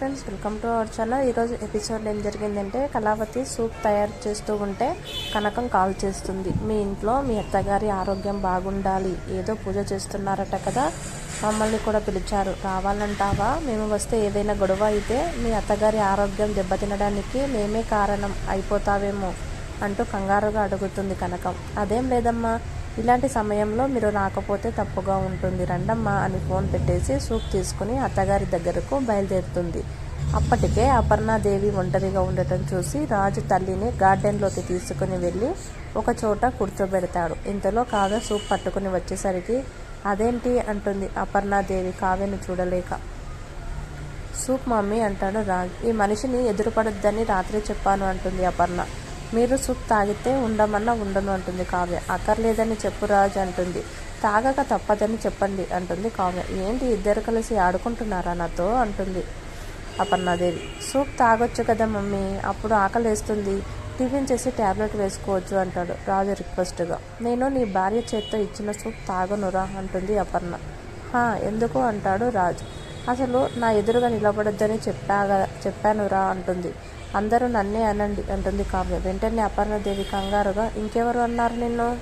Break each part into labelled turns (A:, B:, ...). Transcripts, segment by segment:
A: Friends welcome to our channel. ఈరోజు episode ఏం జరిగిందంటే కళావతి సూప్ తయారు చేస్తూ ఉంటే కనకం కాల్ చేస్తుంది. మీ ఇంట్లో మీ అత్తగారి ఆరోగ్యం బాగుండాలి ఏదో పూజ చేస్తున్నారట కదా మమ్మల్ని కూడా పిలిచారు. రావాలంటావా? మేము వస్తే ఏదైనా గొడవ అయితే మీ అత్తగారి ఆరోగ్యం దెబ్బతినడానికి మేమే కారణం అయిపోతావేమో అంటూ కంగారుగా అడుగుతుంది కనకం. అదేం లేదమ్మా ఇలాంటి సమయంలో మీరు రాకపోతే తప్పుగా ఉంటుంది రండమ్మా అని ఫోన్ పెట్టేసి సూప్ తీసుకుని అత్తగారి దగ్గరకు బయలుదేరుతుంది. అప్పటికే అపర్ణాదేవి ఒంటరిగా ఉండటం చూసి రాజు తల్లిని గార్డెన్లోకి తీసుకుని వెళ్ళి ఒక చోట కూర్చోబెడతాడు. ఇంతలో కావ్య సూప్ పట్టుకుని వచ్చేసరికి అదేంటి? అంటుంది అపర్ణాదేవి కావ్యను చూడలేక. సూప్ మమ్మీ అంటాడు రాజ్. ఈ మనిషిని ఎదురుపడొద్దని రాత్రి చెప్పాను అంటుంది అపర్ణ. మీరు సూప్ తాగితే ఉండమన్నా ఉండను అంటుంది కావ్య. అక్కర్లేదని చెప్పు రాజ్ అంటుంది. తాగక తప్పదని చెప్పండి అంటుంది కావ్య. ఏంటి ఇద్దరు కలిసి ఆడుకుంటున్నారా నాతో అంటుంది అపర్ణాదేవి. సూప్ తాగొచ్చు కదా మమ్మీ అప్పుడు ఆకలేస్తుంది. టిఫిన్ చేసి ట్యాబ్లెట్ వేసుకోవచ్చు అంటాడు రాజు రిక్వెస్ట్గా. నేను నీ భార్య చేత్తో ఇచ్చిన సూప్ తాగనురా అంటుంది అపర్ణ. హా ఎందుకు అంటాడు రాజు. అసలు నా ఎదురుగా నిలబడొద్దని చెప్పాగా చెప్పానురా అంటుంది. అందరూ నన్నే అనండి అంటుంది కావ్య. వెంటనే అపర్ణదేవి కంగారుగా ఇంకెవరు అన్నారు నిన్ను?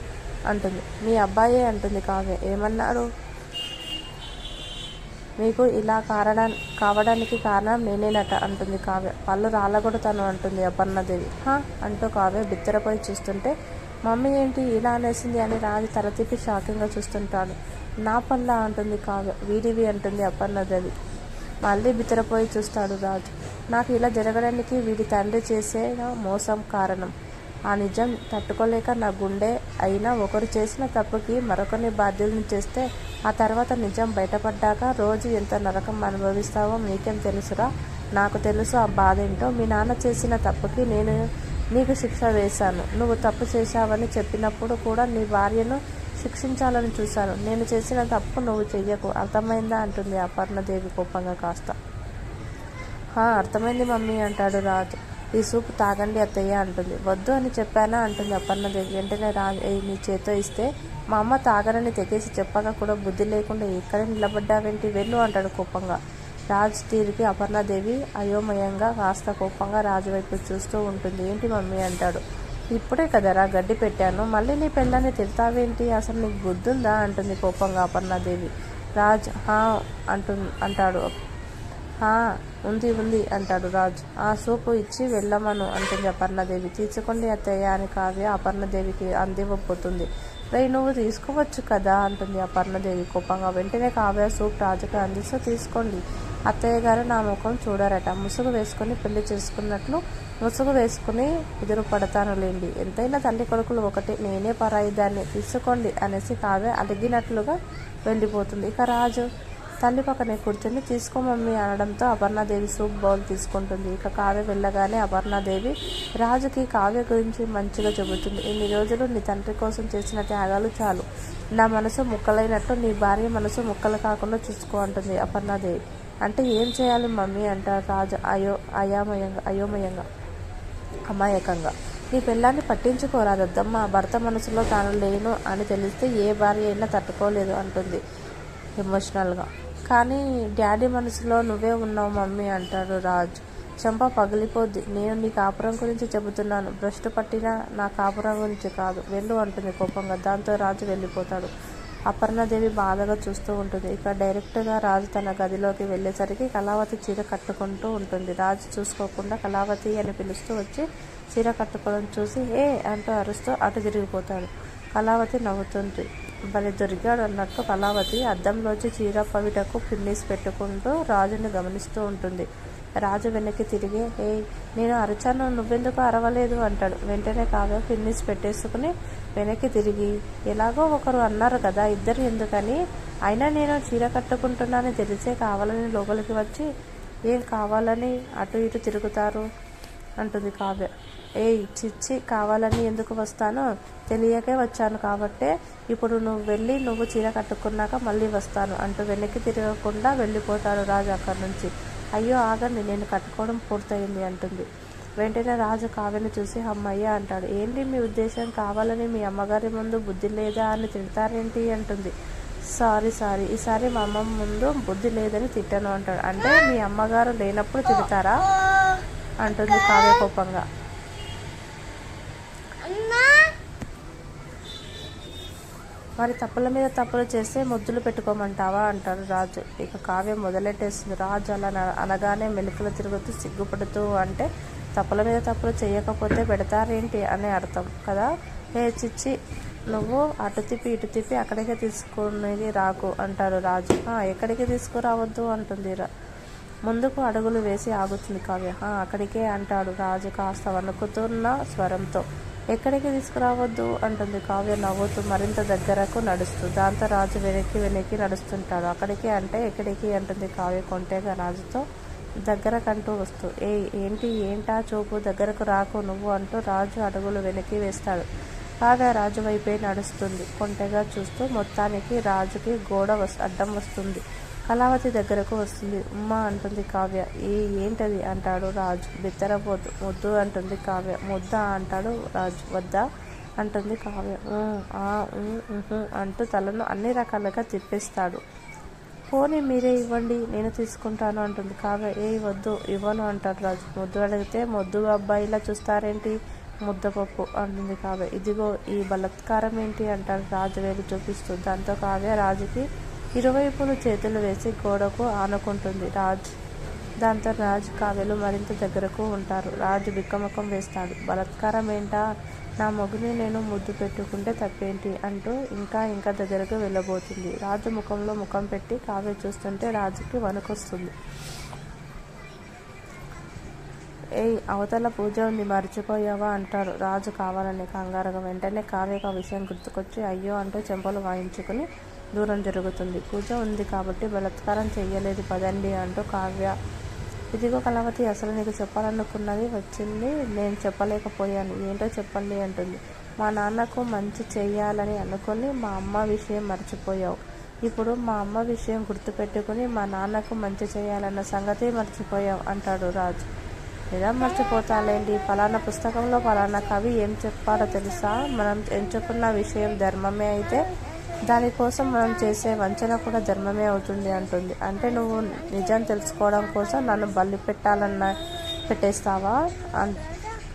A: అంటుంది. మీ అబ్బాయే అంటుంది కావ్య. ఏమన్నారు? మీకు ఇలా కారణ కావడానికి కారణం నేనేనట అంటుంది కావ్య. పళ్ళు రాలగొడతాను అంటుంది అపర్ణదేవి. హా అంటూ కావ్య బిత్తరపోయి చూస్తుంటే మమ్మీ ఏంటి ఇలా అనేసింది అని రాజు తల తిప్పి షాకింగ్గా చూస్తుంటాడు. నా పళ్ళ? అంటుంది కావ్య. వీడివి అంటుంది అపర్ణదేవి. మళ్ళీ బిత్తరపోయి చూస్తాడు రాజు. నాకు ఇలా జరగడానికి వీడి తండ్రి చేసే మోసం కారణం. ఆ నిజం తట్టుకోలేక నా గుండె అయినా ఒకరు చేసిన తప్పుకి మరొకరిని బాధ్యులను చేస్తే ఆ తర్వాత నిజం బయటపడ్డాక రోజు ఎంత నరకం అనుభవిస్తావో మీకేం తెలుసురా? నాకు తెలుసు ఆ బాధ ఏంటో మీ నాన్న చేసిన తప్పుకి నేను నీకు శిక్ష వేశాను. నువ్వు తప్పు చేశావని చెప్పినప్పుడు కూడా నీ భార్యను శిక్షించాలని చూశాను. నేను చేసిన తప్పు నువ్వు చెయ్యకు. అర్థమైందా? అంటుంది అపర్ణదేవి కోపంగా కాస్త. అర్థమైంది మమ్మీ అంటాడు రాజు. ఈ సూప్ తాగండి అత్తయ్య అంటుంది. వద్దు అని చెప్పానా అంటుంది అపర్ణదేవి వెంటనే రాజు నీ చేతో ఇస్తే మా అమ్మ తాగరని తెగేసి చెప్పగా కూడా బుద్ధి లేకుండా ఎక్కడ నిలబడ్డావేంటి వెళ్ళు అంటాడు కోపంగా. రాజు తీరికి అపర్ణదేవి అయోమయంగా కాస్త కోపంగా రాజు వైపు చూస్తూ ఉంటుంది. ఏంటి మమ్మీ అంటాడు. ఇప్పుడే కదరా గడ్డి పెట్టాను. మళ్ళీ నీ పెళ్ళాన్ని తిడతావేంటి? అసలు నీకు బుద్ధుందా? అంటుంది కోపంగా అపర్ణాదేవి. రాజ్ హా అంటు అంటాడు. హా ఉంది ఉంది అంటాడు రాజు. ఆ సూపు ఇచ్చి వెళ్ళమను అంటుంది అపర్ణదేవి. తీసుకోండి అత్తయ్య అని కావ్య అపర్ణదేవికి అందివ్వబోతుంది. రే నువ్వు తీసుకోవచ్చు కదా అంటుంది అపర్ణదేవి కోపంగా. వెంటనే కావ్య సూప్ రాజుకి అందిస్తూ తీసుకోండి. అత్తయ్య గారు నా ముఖం చూడరట. ముసుగు వేసుకుని పెళ్ళి చేసుకున్నట్లు ముసుగు వేసుకుని ఎదురు పడతానులేండి ఎంతైనా తల్లి కొడుకులు ఒకటి. నేనే పరాయి దాన్ని తీసుకోండి అనేసి కావ్య అడిగినట్లుగా వెళ్ళిపోతుంది. ఇక రాజు తల్లి పక్కనే కూర్చొని తీసుకో మమ్మీ అనడంతో అపర్ణాదేవి సూప్ బౌల్ తీసుకుంటుంది. ఇక కావ్య వెళ్ళగానే అపర్ణాదేవి రాజుకి కావ్య గురించి మంచిగా చెబుతుంది. ఇన్ని రోజులు నీ తండ్రి కోసం చేసిన త్యాగాలు చాలు. నా మనసు ముక్కలైనట్టు నీ భార్య మనసు ముక్కలు కాకుండా చూసుకో అంటుంది అపర్ణాదేవి. అంటే ఏం చేయాలి మమ్మీ? అంటారు రాజు అయో అయామయంగా అయోమయంగా అమాయకంగా. నీ పిల్లాన్ని పట్టించుకోరాదద్దమ్మ భర్త మనసులో తాను లేను అని తెలిస్తే ఏ భార్య అయినా తట్టుకోలేదు అంటుంది ఎమోషనల్గా. కానీ డాడీ మనసులో నువ్వే ఉన్నావు మమ్మీ అంటాడు రాజ్. చెంప పగిలిపోద్ది. నేను నీ కాపురం గురించి చెబుతున్నాను. బ్రష్ పట్టిన నా కాపురం గురించి కాదు. వెళ్ళు అంటుంది కోపంగా. దాంతో రాజు వెళ్ళిపోతాడు. అపర్ణదేవి బాధగా చూస్తూ ఉంటుంది. ఇక డైరెక్ట్గా రాజు తన గదిలోకి వెళ్ళేసరికి కళావతి చీర కట్టుకుంటూ ఉంటుంది. రాజు చూసుకోకుండా కళావతి అని పిలుస్తూ వచ్చి చీర కట్టుకోవడం చూసి ఏ అంటూ అరుస్తూ అటు తిరిగిపోతాడు. కళావతి నవ్వుతుంది. భలే దొరికాడు అన్నట్టు కళావతి అద్దంలోంచి చీర పవిటకు పిన్నిస్ పెట్టుకుంటూ రాజుని గమనిస్తూ ఉంటుంది. రాజు వెనక్కి తిరిగి ఏ నేను అరచాను నువ్వెందుకు అరవలేదు? అంటాడు. వెంటనే కావ్య పిన్నిస్ పెట్టేసుకుని వెనక్కి తిరిగి ఎలాగో ఒకరు అన్నారు కదా ఇద్దరు ఎందుకని? అయినా నేను చీర కట్టుకుంటున్నానని తెలిసే కావాలని లోపలికి వచ్చి ఏం కావాలని? అటు ఇటు తిరుగుతారు? అంటుంది కావ్య. ఏయ్ చిచ్చి కావాలని ఎందుకు వస్తాను తెలియకే వచ్చాను కాబట్టే ఇప్పుడు నువ్వు వెళ్ళి నువ్వు చీర కట్టుకున్నాక మళ్ళీ వస్తాను అంటూ వెనక్కి తిరగకుండా వెళ్ళిపోతాడు రాజు అక్కడి నుంచి. అయ్యో ఆగండి నేను కట్టుకోవడం పూర్తయింది అంటుంది. వెంటనే రాజు కావ్యను చూసి అమ్మయ్య అంటాడు. ఏంటి మీ ఉద్దేశం కావాలని మీ అమ్మగారి ముందు బుద్ధి లేదా అని తిడతారేంటి? అంటుంది. సారీ సారీ ఈసారి మా అమ్మ ముందు బుద్ధి లేదని తిట్టాను అంటాడు. అంటే మీ అమ్మగారు లేనప్పుడు తిడతారా? అంటుంది కావ్య కోపంగా. మరి తప్పుల మీద తప్పులు చేస్తే ముద్దులు పెట్టుకోమంటావా? అంటాడు రాజు. ఇక కావ్యం మొదలెట్టేస్తుంది రాజు అలా అనగానే మెలకులు తిరుగుతూ సిగ్గుపడుతూ అంటే తప్పుల మీద తప్పులు చేయకపోతే పెడతారేంటి అనే అర్థం కదా? హే చిచ్చి నువ్వు అటు తిప్పి ఇటు తిప్పి అక్కడికే తీసుకునేది రాకు అంటాడు రాజు. ఎక్కడికి తీసుకురావద్దు అంటుంది ముందుకు అడుగులు వేసి ఆగుతుంది కావ్య. అక్కడికే అంటాడు రాజు కాస్త వణుకుతున్న స్వరంతో. ఎక్కడికి తీసుకురావద్దు అంటుంది కావ్య నవ్వుతూ మరింత దగ్గరకు నడుస్తూ. దాంతో రాజు వెనక్కి వెనక్కి నడుస్తుంటాడు. అక్కడికి అంటే ఎక్కడికి అంటుంది కావ్య కొంటేగా రాజుతో. దగ్గరకంటూ వస్తూ. ఏ ఏంటి ఏంటా చూపు? దగ్గరకు రాకు నువ్వు అంటూ రాజు అడుగులు వెనక్కి వేస్తాడు. కావ్య రాజు వైపే నడుస్తుంది. కొంటెగా చూస్తూ మొత్తానికి రాజుకి గోడ వస్ అడ్డం వస్తుంది. కళావతి దగ్గరకు వస్తుంది. ఉమ్మ అంటుంది కావ్య. ఏ ఏంటది? అంటాడు రాజు. బిత్తరపోతు ముద్దు అంటుంది కావ్య. ముద్ద అంటాడు రాజు. వద్దా? అంటుంది కావ్య. "ఊ, ఆ, అంటూ తలను అన్ని రకాలుగా తిప్పేస్తాడు. పోనీ మీరే ఇవ్వండి నేను తీసుకుంటాను అంటుంది కావ్య. ఏ వద్దు ఇవ్వను అంటాడు రాజు. ముద్దు అడిగితే ముద్దు అబ్బాయిలా చూస్తారేంటి? ముద్దపప్పు అంటుంది కావ్య. ఇదిగో ఈ బలత్కారం ఏంటి? అంటాడు రాజు. వేలు చూపిస్తూ. దాంతో కావ్య రాజుకి ఇరువైపులు చేతులు వేసి గోడకు ఆనుకుంటుంది రాజు. దాంతో రాజు కావ్యలు మరింత దగ్గరకు ఉంటారు. రాజు బిక్కమకం వేస్తాడు. బలత్కారం ఏంటా నా మొగుని నేను ముద్దు పెట్టుకుంటే తప్పేంటి? అంటూ ఇంకా ఇంకా దగ్గరకు వెళ్ళబోతుంది. రాజు ముఖంలో ముఖం పెట్టి కావ్య చూస్తుంటే రాజుకి వణుకొస్తుంది. ఏయ్ అవతల పూజ ఉంది మర్చిపోయావా? అంటారు రాజు కావాలని కంగారుగా వెంటనే కావ్యకు ఆ విషయం గుర్తుకొచ్చి అయ్యో అంటూ చెంపలు వాయించుకుని దూరం జరుగుతుంది. పూజ ఉంది కాబట్టి బలత్కారం చెయ్యలేదు. పదండి అంటూ కావ్య. ఇదిగో కళావతి అసలు నీకు చెప్పాలనుకున్నది వచ్చింది. నేను చెప్పలేకపోయాను. ఏంటో చెప్పండి అంటుంది. మా నాన్నకు మంచి చేయాలని అనుకుని మా అమ్మ విషయం మర్చిపోయావు. ఇప్పుడు మా అమ్మ విషయం గుర్తుపెట్టుకుని మా నాన్నకు మంచి చేయాలన్న సంగతి మర్చిపోయావు అంటాడు రాజు. ఎలా మర్చిపోతాలేండి? ఫలానా పుస్తకంలో ఫలానా కవి ఏం చెప్పారో తెలుసా? మనం ఎంచుకున్న విషయం ధర్మమే అయితే దానికోసం మనం చేసే వంచన కూడా ధర్మమే అవుతుంది అంటుంది. అంటే నువ్వు నిజం తెలుసుకోవడం కోసం నన్ను బలి పెట్టాలన్న పెట్టేస్తావా? అన్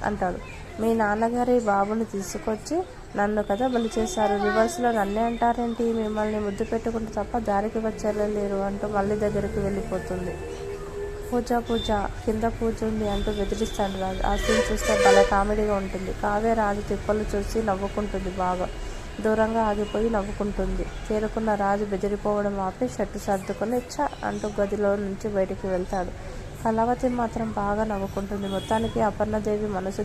A: అంటాడు. మీ నాన్నగారి బాబుని తీసుకొచ్చి నన్ను కదా బలి చేశారు. రివర్స్లో నన్నే అంటారేంటి? మిమ్మల్ని ముద్దు పెట్టుకుంటే తప్ప దారికి వచ్చేయలేరు అంటూ మళ్ళీ దగ్గరికి వెళ్ళిపోతుంది. పూజ పూజ కింద పూజ ఉంది అంటూ బెదిరిస్తాడు రాజు. ఆ సీన్ చూస్తే భలే కామెడీగా ఉంటుంది. కావే రాజు తిప్పలు చూసి నవ్వుకుంటుంది బాగా. దూరంగా ఆగిపోయి నవ్వుకుంటుంది. చేరుకున్న రాజు బెదిరిపోవడం ఆపి షర్టు సర్దుకొని చ అంటూ గదిలో నుంచి బయటికి వెళ్తాడు. కళావతి మాత్రం బాగా నవ్వుకుంటుంది. మొత్తానికి అపర్ణదేవి మనసు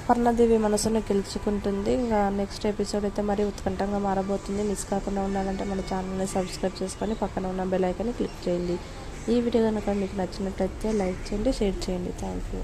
A: అపర్ణదేవి మనసును గెలుచుకుంటుంది. ఇంకా నెక్స్ట్ ఎపిసోడ్ అయితే మరీ ఉత్కంఠంగా మారబోతుంది. మిస్ కాకుండా ఉండాలంటే మన ఛానల్ని సబ్స్క్రైబ్ చేసుకొని పక్కన ఉన్న బెల్ ఐకాన్ని క్లిక్ చేయండి. ఈ వీడియో కనుక మీకు నచ్చినట్లయితే లైక్ చేయండి షేర్ చేయండి. Thank you.